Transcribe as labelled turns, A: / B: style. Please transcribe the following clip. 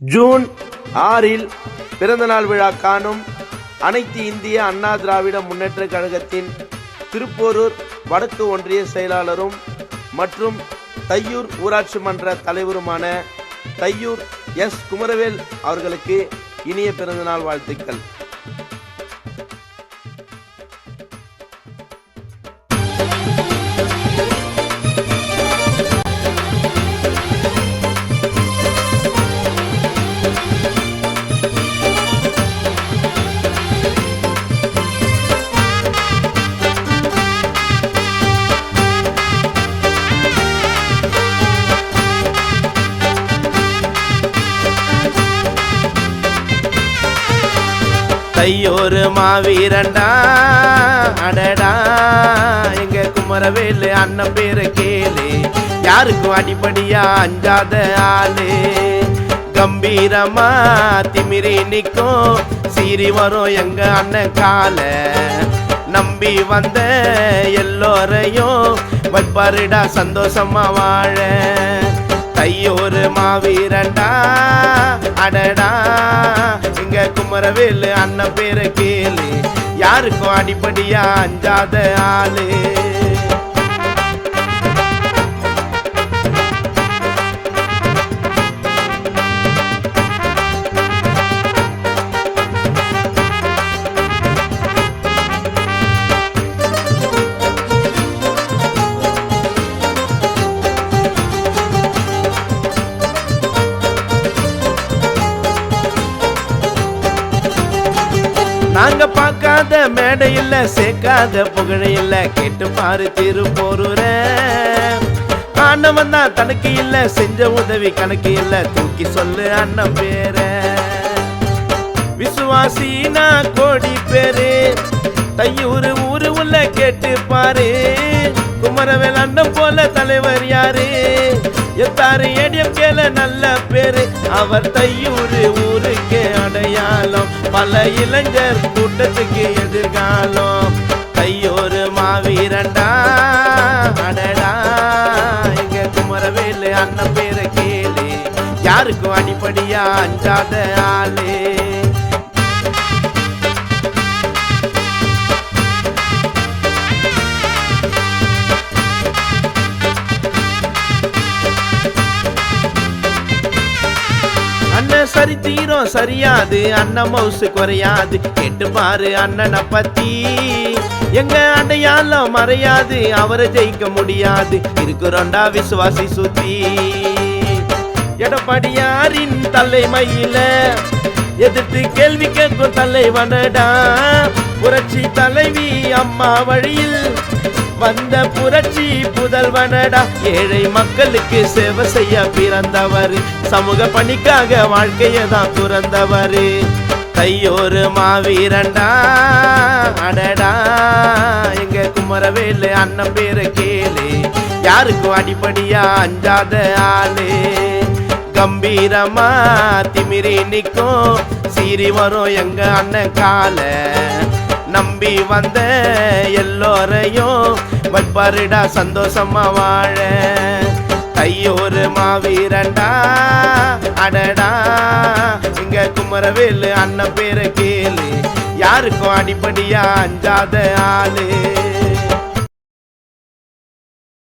A: June ஆறில் பிறந்தநாள் விழா காணும் அனைத்து இந்திய அண்ணா திராவிட முன்னேற்ற கழகத்தின் திருப்போரூர் வடக்கு ஒன்றிய செயலாளரும் மற்றும் தையூர் ஊராட்சி மன்ற தலைவருமான தையூர் எஸ் குமரவேல் அவர்களுக்கு இனிய பிறந்தநாள் வாழ்த்துக்கள். தையோரு மாவீரண்டா அடடா எங்க குமரவேலு அண்ணன் பேரு கேளு. யாருக்கும் அடிப்படியா அஞ்சாத ஆளு. கம்பீரமா திமிரி நிற்கும். சீறி வரும் எங்க அண்ணன் கால. நம்பி வந்த எல்லோரையும் வைப்பாருடா சந்தோஷமா வாழ. தையோரு மாவீரண்டா அடடா குமரவேலு அண்ணன் பேரை கேளு. யாருக்கும் அடிப்படியா அஞ்சாத ஆளு. நாங்க பார்க்காத மேடை இல்ல சேர்க்காத புகழ இல்ல கேட்டு பாரு திருப்போருற ஆண்டவன் தான் தனக்கு இல்ல செஞ்ச உதவி கணக்கு இல்ல தூக்கி சொல்லு அண்ணன் பேர. விசுவாசினா கோடி பேரு தையூர் ஊரு சொல்ல கேட்டு பாரு. குமரவேல் அண்ணன் போல தலைவர் யாரு? எத்தாரு ஏடியம் கேல நல்ல பேரு. அவர் தையூரு ஊருக்கே அடையாளம். பல இளைஞர் கூட்டத்துக்கு எதிர்காலம். தையூரு மாவீரண்டா அடடா. எங்க குமரவேலு அண்ணன் பேரை கேளு. யாருக்கும் அடிப்படியா அஞ்சாத ஆளே? சரி தீரும் சரியாது. அண்ணன் மவுசு குறையாது. கேட்டு பாரு அண்ணனை பத்தி. எங்க அடையாளம் மறையாது. அவரை ஜெயிக்க முடியாது. இருக்கிறோண்டா விசுவாசி சுத்தி. எடப்பாடியாரின் தலைமையில எதிர்த்து கேள்வி கேட்கும் தலைவனடா. புரட்சி தலைவி அம்மா வழியில் வந்த புரட்சி புதல்வனடா. ஏழை மக்களுக்கு சேவை செய்ய பிறந்தவர். சமூக பணிக்காக வாழ்க்கையை தான் துறந்தவர். கையோரு மாவீரண்டா அடடா. எங்க குமரவேலு அண்ணன் பேரை கேளு. யாருக்கும் அடிப்படியா அஞ்சாத ஆளு. கம்பீரமா திமிரி நிற்கும். சீரி வரும் எங்க அண்ணன் கால. நம்பி வந்த எல்லோரையும் வைப்பாருடா சந்தோஷமா வாழ. தையோரு மாவீரண்டா அடடா. இங்க குமரவேலு அண்ணன் பேரை கேளு. யாருக்கும் அடிப்படியா அஞ்சாத ஆளு.